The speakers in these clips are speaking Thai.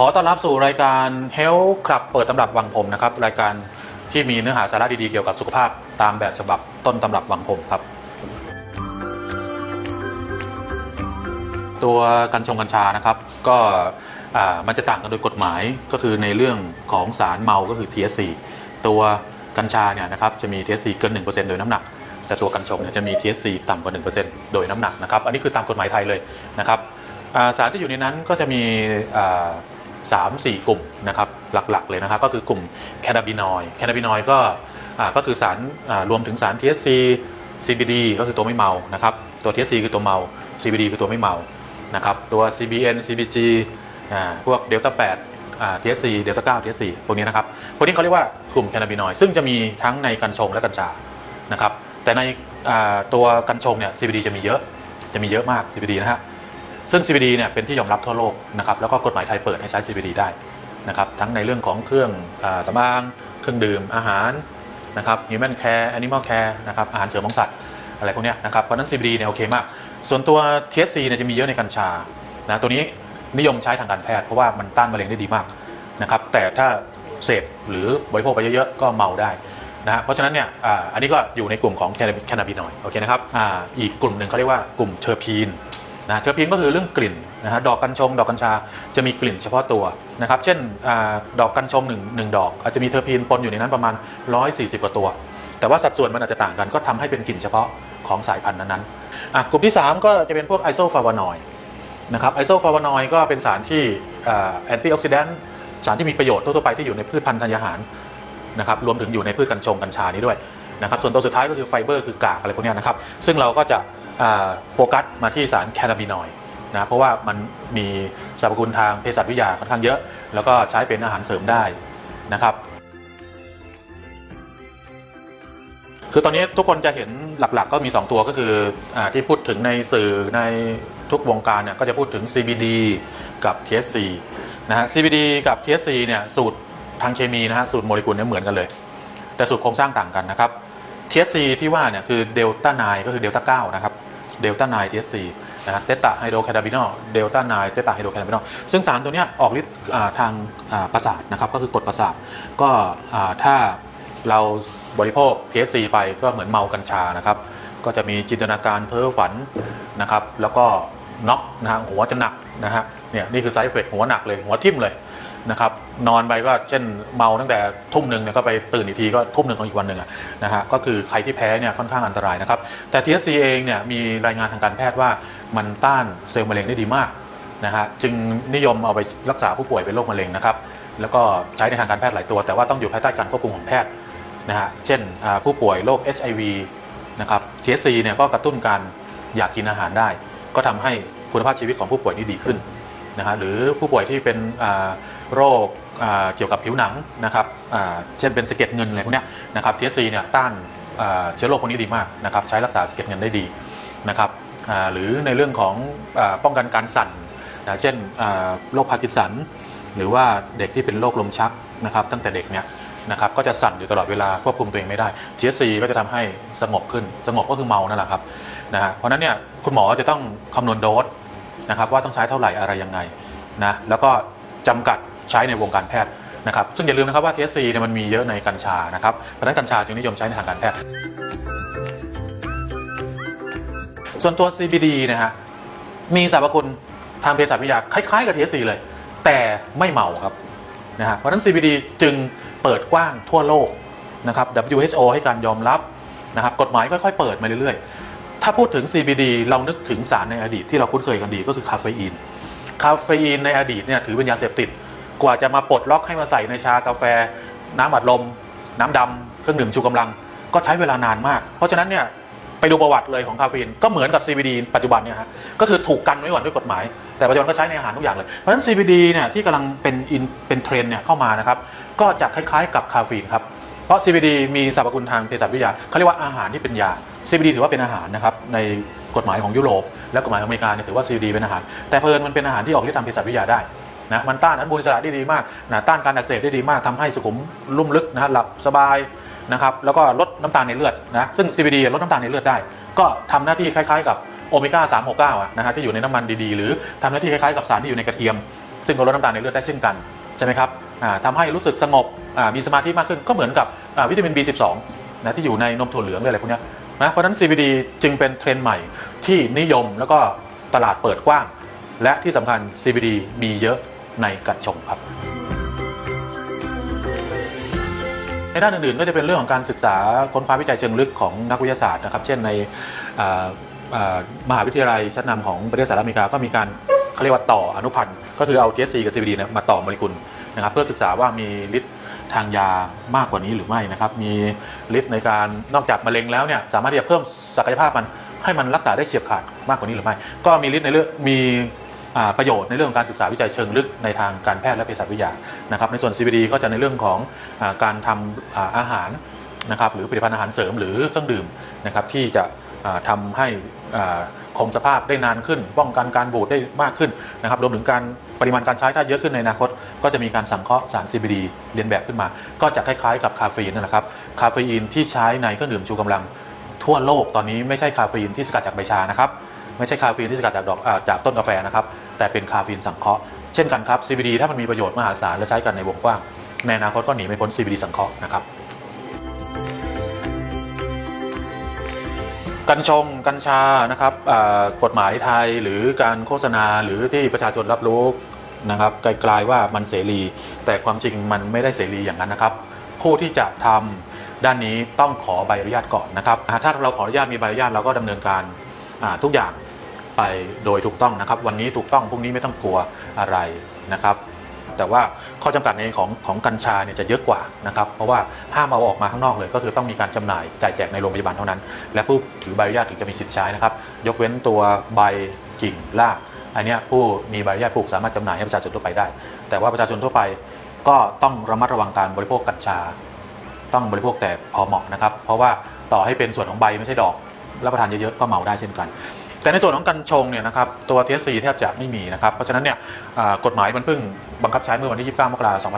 ขอต้อนรับสู่รายการ Health Club เปิดตำรับวังผมนะครับ รายการที่มีเนื้อหาสาระดีๆเกี่ยวกับสุขภาพตามแบบฉบับต้นตำรับวังผมครับ ตัวกัญชงกัญชานะครับก็มันจะต่างกันโดยกฎหมายก็คือในเรื่องของสารเมาก็คือ THC ตัวกัญชาเนี่ยนะครับจะมี THC เกิน 1%โดยน้ำหนัก แต่ตัวกัญชงเนี่ยจะมี THC ต่ำกว่า 1%โดยน้ำหนักนะครับ อันนี้คือตามกฎหมายไทยเลยนะครับสารที่อยู่ในนั้นก็จะมี อ่าสามสี่กลุ่มนะครับหลักๆเลยนะครับก็คือกลุ่มแคนาบินอยด์แคนาบินอยด์ก็ก็คือสารรวมถึงสาร THC CBD ก็คือตัวไม่เมานะครับตัว THC คือตัวเมา CBD คือตัวไม่เมานะครับตัว CBN CBG พวกเดลต้า8อ่า THC เดลต้า9 THC พวกนี้นะครับพวกนี้เขาเรียกว่ากลุ่มแคนาบินอยด์ซึ่งจะมีทั้งในกัญชงและกัญชานะครับแต่ในตัวกัญชงเนี่ย CBD จะมีเยอะจะมีเยอะมาก CBD นะฮะ ซึ่ง CBD เนี่ยเป็นที่ยอมรับทั่วโลกนะครับแล้วก็กฎหมายไทยเปิดให้ใช้ CBD ได้นะครับทั้งในเรื่องของเครื่องอสำอางเครื่องดื่มอาหารนะครับ human care animal care นะครับอาหารเสริมของสัตว์อะไรพวกเนี้ยนะครับเพราะนั้น CBD เนี่ยโอเคมาก ส่วนตัว THC เนี่ยจะมีเยอะในกัญชานะตัวนี้นิยมใช้ทางการแพทย์เพราะว่ามันต้านมะเร็งได้ดีมากนะครับแต่ถ้าเสพหรือบริโภคไปเยอะๆก็เมาได้นะฮะเพราะฉะนั้นเนี่ยอันนี้ก็อยู่ในกลุ่มของแคนาบินอยโอเคนะครับออีกกลุ่มหนึ่งเขาเรียกว่ากลุ่มเทอร์พีน นะเทอร์พีนก็คือเรื่องกลิ่นนะฮะดอกกัญชง ดอกกัญชาจะมีกลิ่นเฉพาะตัวนะครับเช่นอดอกกัญชงหนึ่งหนึ่งดอก อาจจะมีเทอร์พีนปนอยู่ในนั้นประมาณ 140 กว่าตัว แต่ว่าสัดส่วนมันอาจจะต่างกันก็ทำให้เป็นกลิ่นเฉพาะของสายพันธุ์นั้นๆกลุ่มที่ 3 ก็จะเป็นพวกไอโซฟาวานอยนะครับไอโซฟาวานอยก็เป็นสารที่แอนตี้ออกซิแดนต์สารที่มีประโยชน์ทั่วๆไปที่อยู่ในพืชพันธุ์ธัญญาหารนะครับรวมถึงอยู่ในพืชกัญชงกัญชานี้ด้วยนะครับส่วนตัวสุดท้ายก็คือไฟเบอร์คือกากอะไรพวกนี้นะครับซึ่งเราก็จะ โฟกัสมาที่สารแคนาบินอยด์นะเพราะว่ามันมีสรรพคุณทางเภสัชวิทยาค่อนข้างเยอะ แล้วก็ใช้เป็นอาหารเสริมได้นะครับ คือตอนนี้ทุกคนจะเห็นหลักๆ ก็มี 2 ตัวก็คืออที่พูดถึงในสื่อในทุกวงการเนี่ยก็จะพูดถึง CBD กับ THC นะฮะ CBD กับ THC เนี่ยสูตรทางเคมีนะฮะสูตรโมเลกุลเนี่ยเหมือนกันเลย แต่สูตรโครงสร้างต่างกันนะครับ THC ที่ว่าเนี่ยคือเดลต้า9ก็คือเดลต้า9นะครับ เดลต้า9 THC นะฮะเตต้าไฮโดรแคนาบินอลเดลต้า9เตต้าไฮโดรแคนาบินอลซึ่งสารตัวนี้ออกฤทธิ์ทางประสาทนะครับก็คือกดประสาทก็ถ้าเราบริโภค THC ไปก็เหมือนเมากัญชานะครับก็จะมีจินตนาการเพ้อฝันนะครับแล้วก็น็อกนะฮะหัวจะหนักนะฮะเนี่ยนี่คือไซเฟกหัวหนักเลยหัวทิ่มเลย นะครับนอนไปก็เช่นเมาตั้งแต่ทุ่มหนึ่งเนี่ยก็ไปตื่นอีกทีก็ทุ่มหนึ่งของอีกวันหนึ่งนะฮะก็คือใครที่แพ้เนี่ยค่อนข้างอันตรายนะครับแต่ THC เองเนี่ยมีรายงานทางการแพทย์ว่ามันต้านเซลล์มะเร็งได้ดีมากนะฮะจึงนิยมเอาไปรักษาผู้ป่วยเป็นโรคมะเร็งนะครับแล้วก็ใช้ในทางการแพทย์หลายตัว แต่ว่าต้องอยู่ภายใต้การควบคุมของแพทย์นะฮะเช่นผู้ป่วยโรค HIV นะครับ THC เนี่ยก็กระตุ้นการอยากกินอาหารได้ ก็ทำให้คุณภาพชีวิตของผู้ป่วยนี่ดีขึ้น นะฮะหรือผู้ป่วยที่เป็นโรคเกี่ยวกับผิวหนังนะครับเช่นเป็นสะเก็ดเงินอะไรพวกนี้นะครับ THC เนี่ยต้านเชื้อโรคพวกนี้ดีมากนะครับใช้รักษาสะเก็ดเงินได้ดีนะครับหรือในเรื่องของป้องกันการสั่นนะเช่นโรคพาร์กินสัน หรือว่าเด็กที่เป็นโรคลมชักนะครับตั้งแต่เด็กเนี่ยนะครับก็จะสั่นอยู่ตลอดเวลาควบคุมตัวเองไม่ได้ THC ก็จะทำให้สงบขึ้น สงบก็คือเมานั่นแหละครับนะฮะเพราะฉะนั้นเนี่ยคุณหมอจะต้องคำนวณโดส นะครับว่าต้องใช้เท่าไหร่อะไรยังไงนะแล้วก็จำกัดใช้ในวงการแพทย์นะครับซึ่งอย่าลืมนะครับว่า THC เนี่ยมันมีเยอะในกัญชานะครับเพราะฉะนั้นกัญชาจึงนิยมใช้ในทางการแพทย์ ส่วนตัว CBD นะฮะมีสรรพคุณทางเภสัชวิทยาคล้ายๆกับ THC เลย แต่ไม่เมาครับนะฮะเพราะฉะนั้น CBD จึงเปิดกว้างทั่วโลกนะครับ WHO ให้การยอมรับนะครับกฎหมายค่อยๆ เปิดมาเรื่อยๆ ถ้าพูดถึง CBD เรานึกถึงสารในอดีตที่เราคุ้นเคยกันดีก็คือคาเฟอีน คาเฟอีนในอดีตเนี่ยถือเป็นยาเสพติด กว่าจะมาปลดล็อกให้มาใส่ในชากาแฟ น้ำอัดลม น้ำดำเครื่องดื่มชูกำลัง ก็ใช้เวลานานมาก เพราะฉะนั้นเนี่ยไปดูประวัติเลยของคาเฟอีนก็เหมือนกับ CBD ปัจจุบันเนี่ยฮะก็คือถูกกันไว้ก่อนด้วยกฎหมาย แต่ปัจจุบันก็ใช้ในอาหารทุกอย่างเลย เพราะฉะนั้น CBD เนี่ยที่กำลังเป็นอินเป็นเทรนเนี่ยเข้ามานะครับก็จะคล้ายๆกับคาเฟอีนครับ เพราะ CBD มีสรรพคุณทางเภสัชวิทยาเขาเรียกว่าอาหารที่เป็นยา CBD ถือว่าเป็นอาหารนะครับในกฎหมายของยุโรปและกฎหมายของอเมริกาเนี่ยถือว่า CBD เป็นอาหาร แต่เพลินมันเป็นอาหารที่ออกฤทธิ์ทางเภสัชวิทยาได้นะมันต้านอนุมูลอิสระได้ดีมากนะต้านการอักเสบได้ดีมากทำให้สุขุมลุ่มลึกนะหลับสบายนะครับแล้วก็ลดน้ำตาลในเลือดนะซึ่ง CBD ลดน้ำตาลในเลือดได้ ก็ทำหน้าที่คล้ายๆกับโอเมก้า369อะนะฮะที่อยู่ในน้ำมันดีๆ หรือทำหน้าที่คล้ายๆกับสารที่อยู่ในกระเทียม ซึ่งก็ลดน้ำตาลในเลือดได้เช่นกันใช่ไหมครับอ่าทำให้รู้สึกสงบ อ่ามีสมาธิมากขึ้นก็เหมือนกับอ่าวิตามิน B12 นะที่อยู่ในนมถั่วเหลืองอะไรพวกเนี้ยนะเพราะฉะนั้น CBD จึงเป็นเทรนด์ใหม่ที่นิยมแล้วก็ตลาดเปิดกว้าง และที่สำคัญ CBD มีเยอะในกัญชงครับ ในด้านอื่นๆ ก็จะเป็นเรื่องของการศึกษาค้นคว้าวิจัยเชิงลึกของนักวิทยาศาสตร์นะครับ เช่นในอ่าอ่ามหาวิทยาลัยชั้นนำของประเทศสหรัฐอเมริกาก็มีการเขาเรียกว่าต่ออนุพันธ์ ก็คือเอา THC กับ CBD เนยมาต่อโมเลกุลนะครับเพื่อศึกษาว่ามีฤทธิ์ ทางยามากกว่านี้หรือไม่นะครับ มีฤทธิ์ในการนอกจากมะเร็งแล้วเนี่ยสามารถที่จะเพิ่มศักยภาพมันให้มันรักษาได้เฉียบขาดมากกว่านี้หรือไม่ ก็มีฤทธิ์ในเรื่องมีประโยชน์ในเรื่องของการศึกษาวิจัยเชิงลึกในทางการแพทย์และเภสัชวิทยานะครับ ในส่วน CBD ก็จะในเรื่องของอการทำอาอาหารนะครับหรือผลิตภัณฑ์อาหารเสริมหรือเครื่องดื่มนะครับที่จะทำาให้คงสภาพได้นานขึ้น ป้องกันการบูดได้มากขึ้นนะครับรวมถึงการ ปริมาณการใช้ถ้าเยอะขึ้นในอนาคต ก็จะมีการสังเคราะห์สาร CBD เรียนแบบขึ้นมา ก็จะคล้ายๆกับคาเฟอีนนั่นแหละครับคาเฟอีนที่ใช้ในเครื่องดื่มชูกำลังทั่วโลกตอนนี้ไม่ใช่คาเฟอีนที่สกัดจากใบชานะครับไม่ใช่คาเฟอีนที่สกัดจากดอกอจากต้นกาแฟนะครับแต่เป็นคาเฟอีนสังเคราะห์เช่นกันครับ CBD ถ้ามันมีประโยชน์มหาศาลและใช้กันในวงกว้างในอนาคตก็หนีไม่พ้น CBD สังเคราะห์นะครับ กัญชงกัญชานะครับกฎหมายไทยหรือการโฆษณาหรือที่ประชาชนรับรู้นะครับไกลๆว่ามันเสรี แต่ความจริงมันไม่ได้เสรีอย่างนั้นนะครับ ผู้ที่จะทำด้านนี้ต้องขอใบอนุญาตก่อนนะครับถ้าเราขออนุญาตมีใบอนุญาตเราก็ดำเนินการทุกอย่างไปโดยถูกต้องนะครับ วันนี้ถูกต้องพรุ่งนี้ไม่ต้องกลัวอะไรนะครับ แต่ว่าข้อจำกัดในของของกัญชาเนี่ยจะเยอะกว่านะครับเพราะว่าห้ามเอาออกมาข้างนอกเลย ก็คือต้องมีการจำหน่ายจ่ายแจกในโรงพยาบาลเท่านั้น และผู้ถือใบอนุญาตถึงจะมีสิทธิ์ใช้นะครับยกเว้นตัวใบกิ่งรากอันนี้ผู้มีใบอนุญาตปลูกสามารถจำหน่ายให้ประชาชนทั่วไปได้ แต่ว่าประชาชนทั่วไปก็ต้องระมัดระวังการบริโภคกัญชา ต้องบริโภคแต่พอเหมาะนะครับ เพราะว่าต่อให้เป็นส่วนของใบไม่ใช่ดอกรับประทานเยอะๆก็เมาได้เช่นกัน แต่ในส่วนของกัญชงเนี่ยนะครับตัว THC แทบจะไม่มีนะครับเพราะฉะนั้นเนี่ยกฎหมายมันเพิ่งบังคับใช้เมื่อวันที่ 29 มกราคม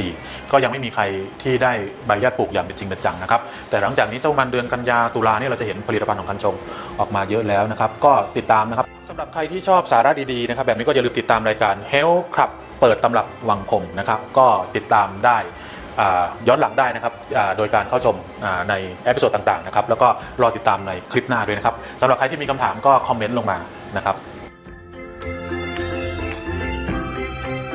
2564 ก็ยังไม่มีใครที่ได้ใบอนุญาตปลูกอย่างเป็นจริงเป็นจังนะครับแต่หลังจากนี้สักประมาณเดือนกันยาตุลาเนี่ยเราจะเห็นผลิตภัณฑ์ของกัญชงออกมาเยอะแล้วนะครับก็ติดตามนะครับสำหรับใครที่ชอบสาระดีๆนะครับแบบนี้ก็อย่าลืมติดตามรายการ Health Club เปิดตำรับวังคมนะครับก็ติดตามได้ ย้อนหลังได้นะครับโดยการเข้าชมในเอพิโซดต่างๆนะครับแล้วก็รอติดตามในคลิปหน้าด้วยนะครับสำหรับใครที่มีคำถามก็คอมเมนต์ลงมานะครับ